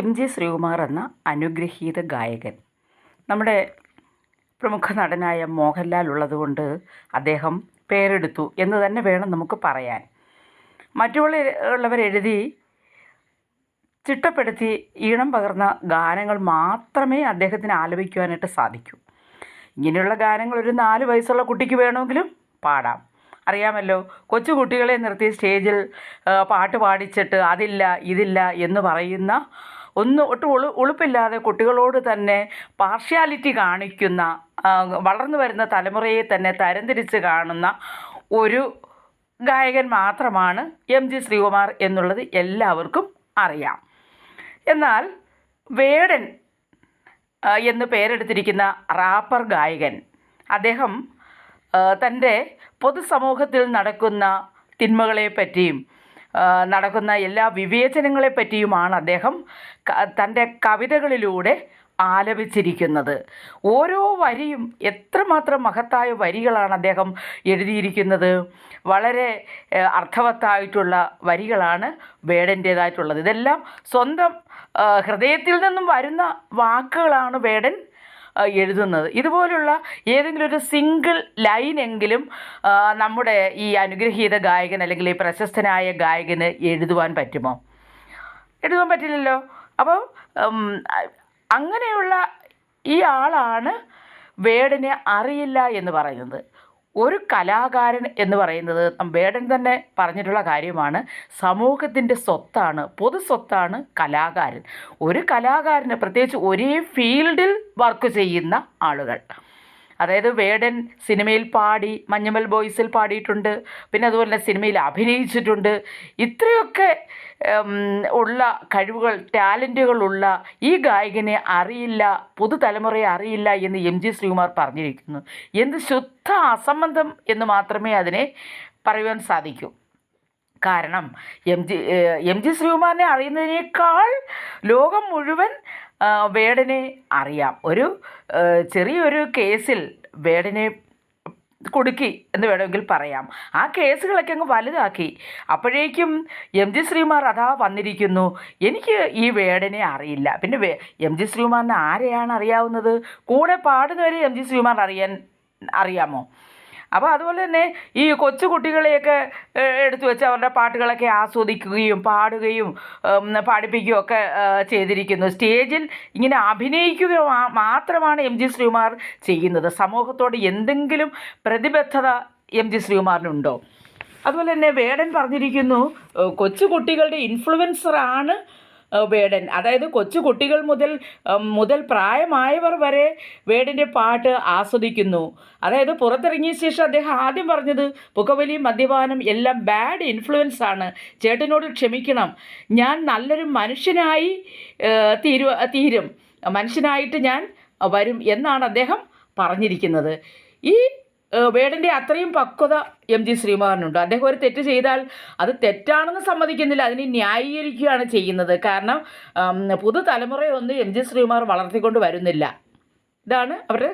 M G Sreekumar എന്ന അനുഗ്രഹീത ഗായകൻ. നമ്മുടെ പ്രമുഖ നടനായ മോഹൻലാൽ ഉള്ളതുകൊണ്ട് അദ്ദേഹം പേരെടുത്തു എന്ന് തന്നെ വേണം നമുക്ക് പറയാൻ. മറ്റുള്ളവർ എഴുതി ചിട്ടപ്പെടുത്തി ഈണം പകർന്ന ഗാനങ്ങൾ മാത്രമേ അദ്ദേഹത്തിന് ആലപിക്കുവാനായിട്ട് സാധിക്കൂ. ഇങ്ങനെയുള്ള ഗാനങ്ങൾ ഒരു നാല് വയസ്സുള്ള കുട്ടിക്ക് വേണമെങ്കിലും പാടാം. അറിയാമല്ലോ കൊച്ചു കുട്ടികളെ നിർത്തി സ്റ്റേജിൽ പാട്ട് പാടിച്ചിട്ട് അതില്ല ഇതില്ല എന്ന് പറയുന്ന ഒന്ന് ഒട്ടും ഉളു ഉളുപ്പില്ലാതെ കുട്ടികളോട് തന്നെ പാർഷ്യാലിറ്റി കാണിക്കുന്ന വളർന്നു വരുന്ന തലമുറയെ തന്നെ തരംതിരിച്ച് കാണുന്ന ഒരു ഗായകൻ മാത്രമാണ് എം ജി ശ്രീകുമാർ എന്നുള്ളത് എല്ലാവർക്കും അറിയാം. എന്നാൽ വേടൻ എന്ന് പേരെടുത്തിരിക്കുന്ന റാപ്പർ ഗായകൻ അദ്ദേഹം തന്റെ പൊതുസമൂഹത്തിൽ നടക്കുന്ന തിന്മകളെ പറ്റിയും ആ, നടക്കുന്ന എല്ലാ വിവേചനങ്ങളെ പറ്റിയുമാണ് അദ്ദേഹം തന്റെ കവിതകളിലൂടെ ആലപിച്ചിരിക്കുന്നത്. ഓരോ വരിയും എത്രമാത്രം മഹത്തായ വരികളാണ് അദ്ദേഹം എഴുതിയിരിക്കുന്നത്. വളരെ അർത്ഥവത്തായിട്ടുള്ള വരികളാണ് വേടന്റേതായിട്ടുള്ളത്. ഇതെല്ലാം സ്വന്തം ഹൃദയത്തിൽ നിന്നും വരുന്ന വാക്കുകളാണ് വേടൻ എഴുതുന്നത്. ഇതുപോലുള്ള ഏതെങ്കിലും ഒരു സിംഗിൾ ലൈനെങ്കിലും നമ്മുടെ ഈ അനുഗ്രഹീത ഗായകൻ അല്ലെങ്കിൽ ഈ പ്രശസ്തനായ ഗായകന് എഴുതുവാൻ പറ്റുമോ? എഴുതുവാൻ പറ്റില്ലല്ലോ. അപ്പോൾ അങ്ങനെയുള്ള ഈ ആളാണ് വേടിനെ അറിയില്ല എന്ന് പറയുന്നത്. ഒരു കലാകാരൻ എന്ന് പറയുന്നത് വേടൻ തന്നെ പറഞ്ഞിട്ടുള്ള കാര്യമാണ്. സമൂഹത്തിന്റെ സ്വത്താണ് പൊതു സ്വത്താണ് കലാകാരൻ. ഒരു കലാകാരന് പ്രത്യേകിച്ച് ഒരേ ഫീൽഡിൽ വർക്ക് ചെയ്യുന്ന ആളുകൾ. അതായത് വേടൻ സിനിമയിൽ പാടി മഞ്ഞുമൽ ബോയ്സിൽ പാടിയിട്ടുണ്ട്. പിന്നെ അതുപോലെ തന്നെ സിനിമയിൽ അഭിനയിച്ചിട്ടുണ്ട്. ഇത്രയൊക്കെ ഉള്ള കഴിവുകൾ ടാലന്റുകളുള്ള ഈ ഗായകനെ അറിയില്ല പുതുതലമുറയെ അറിയില്ല എന്ന് എം ജി ശ്രീകുമാർ പറഞ്ഞിരിക്കുന്നു. എന്ത് ശുദ്ധ അസംബന്ധം എന്ന് മാത്രമേ അതിനെ പറയുവാൻ സാധിക്കൂ. കാരണം എം ജി എം ജി ശ്രീകുമാറിനെ അറിയുന്നതിനേക്കാൾ ലോകം മുഴുവൻ വേടനെ അറിയാം. ഒരു ചെറിയൊരു കേസിൽ വേടനെ കൊടുക്കി എന്ന് വേണമെങ്കിൽ പറയാം. ആ കേസുകളൊക്കെ അങ്ങ് വലുതാക്കി. അപ്പോഴേക്കും എം ജി ശ്രീമാർ അതാ വന്നിരിക്കുന്നു. എനിക്ക് ഈ വേടനെ അറിയില്ല. പിന്നെ വേ എം ജി ശ്രീമാറിന് ആരെയാണ് അറിയാവുന്നത്? കൂടെ പാടുന്നവരെ എം ജി ശ്രീമാർ അറിയാൻ അറിയാമോ? അപ്പോൾ അതുപോലെ തന്നെ ഈ കൊച്ചു കുട്ടികളെയൊക്കെ എടുത്തു വെച്ച് അവരുടെ പാട്ടുകളൊക്കെ ആസ്വദിക്കുകയും പാടുകയും പാടിപ്പിക്കുകയും ഒക്കെ ചെയ്തിരിക്കുന്നു. സ്റ്റേജിൽ ഇങ്ങനെ അഭിനയിക്കുക മാത്രമാണ് എം ജി ശ്രീകുമാർ ചെയ്യുന്നത്. സമൂഹത്തോട് എന്തെങ്കിലും പ്രതിബദ്ധത എം ജി ശ്രീകുമാറിനുണ്ടോ? അതുപോലെ തന്നെ വേടൻ പറഞ്ഞിരിക്കുന്നു കൊച്ചുകുട്ടികളുടെ കൊച്ചു കുട്ടികളുടെ ഇൻഫ്ലുവൻസറാണ് വേടൻ. അതായത് കൊച്ചു കുട്ടികൾ മുതൽ മുതൽ പ്രായമായവർ വരെ വേടന്റെ പാട്ട് ആസ്വദിക്കുന്നു. അതായത് പുറത്തിറങ്ങിയ ശേഷം അദ്ദേഹം ആദ്യം പറഞ്ഞത് പുകവലി മദ്യപാനം എല്ലാം ബാഡ് ഇൻഫ്ലുവൻസ് ആണ്. ചേട്ടനോട് ക്ഷമിക്കണം. ഞാൻ നല്ലൊരു മനുഷ്യനായി തീരു തീരും. മനുഷ്യനായിട്ട് ഞാൻ വരും എന്നാണ് അദ്ദേഹം പറഞ്ഞിരിക്കുന്നത്. ഈ വേടന്റെ അത്രയും പക്വത എം ജി ശ്രീകുമാറിനുണ്ട് അദ്ദേഹം ഒരു തെറ്റ് ചെയ്താൽ അത് തെറ്റാണെന്ന് സമ്മതിക്കുന്നില്ല. അതിനെ ന്യായീകരിക്കുകയാണ് ചെയ്യുന്നത്. കാരണം പുതുതലമുറയൊന്നും എം ജി ശ്രീകുമാർ വളർത്തിക്കൊണ്ട് വരുന്നില്ല. ഇതാണ് അവരുടെ